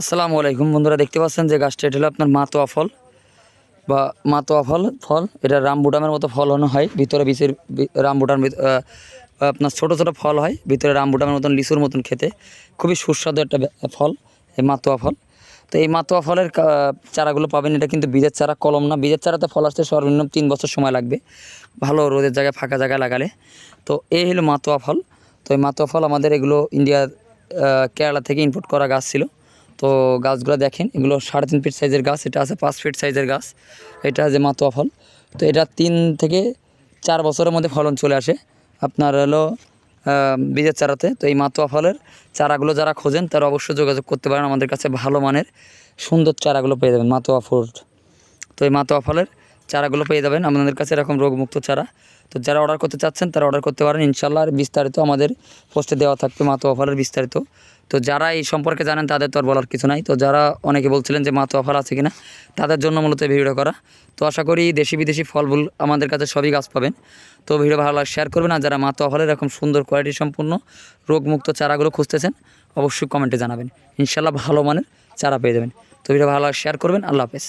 আসসালামু আলাইকুম বন্ধুরা দেখতে পাচ্ছেন যে গাছটা এটা হলো আপনার মাতোয়া ফল বা মাতোয়া ফল ফল। এটা রামবুটামের মতো ফল হনো হয় ভিতরে বিচের রামবুটান আপনার ছোটো ছোটো ফল হয় ভিতরে রামবুটামের মতন লিচুর মতন খেতে। খুবই সুস্বাদু একটা ফল এই মাতোয়া ফল। তো এই মাতোয়া ফলের চারাগুলো পাবেন এটা কিন্তু বীজের চারা কলম না। বীজের চারাতে ফল আসতে সর্বনিম্ন তিন বছর সময় লাগবে। ভালো রোদের জায়গায় ফাঁকা জায়গায় লাগালে। তো এই হলো মাতোয়া ফল। তো এই মাতোয়া ফল আমাদের এগুলো ইন্ডিয়ার আহ, কেরালা থেকে ইনপুট করা গাছ ছিল। তো গাছগুলো দেখেন, এগুলো সাড়ে তিন ফিট সাইজের গাছ, এটা আছে পাঁচ ফিট সাইজের গাছ, এটা যে মাতোয়া ফল। তো এটা তিন থেকে চার বছরের মধ্যে ফলন চলে আসে। আপনার হলো বীজের চারাতে। তো এই মাতোয়া ফলের চারাগুলো যারা খোঁজেন, তারা অবশ্যই যোগাযোগ করতে পারেন। আমাদের কাছে ভালো মানের সুন্দর চারাগুলো পেয়ে যাবেন মাতোয়া ফুল। তো এই মাতোয়া ফলের চারাগুলো পেয়ে যাবেন। আপনাদের কাছে এরকম রোগমুক্ত চারা। তো যারা অর্ডার করতে চাচ্ছেন, তারা অর্ডার করতে পারেন। ইনশাল্লাহ আর বিস্তারিত আমাদের পোস্টে দেওয়া থাকবে মাতো অফারের বিস্তারিত। তো যারা এই সম্পর্কে জানেন, তাদের তো আর বলার কিছু নাই। তো যারা অনেকে বলছিলেন যে মাতোয়া অফার আছে কিনা, তাদের জন্য মূলত এই ভিডিও করা। তো আশা করি দেশি বিদেশি ফলমূল আমাদের কাছে সবই গাছ পাবেন। তো ভিডিও ভালো লাগে শেয়ার করবেন। আর যারা মাতোয়া অফারের এরকম সুন্দর কোয়ালিটি সম্পূর্ণ রোগমুক্ত চারাগুলো খুঁজতেছেন, অবশ্যই কমেন্টে জানাবেন। ইনশাল্লাহ ভালো মানের চারা পেয়ে যাবেন। তো ভিডিও ভালো লাগে শেয়ার করবেন। আল্লাহ হাফেজ।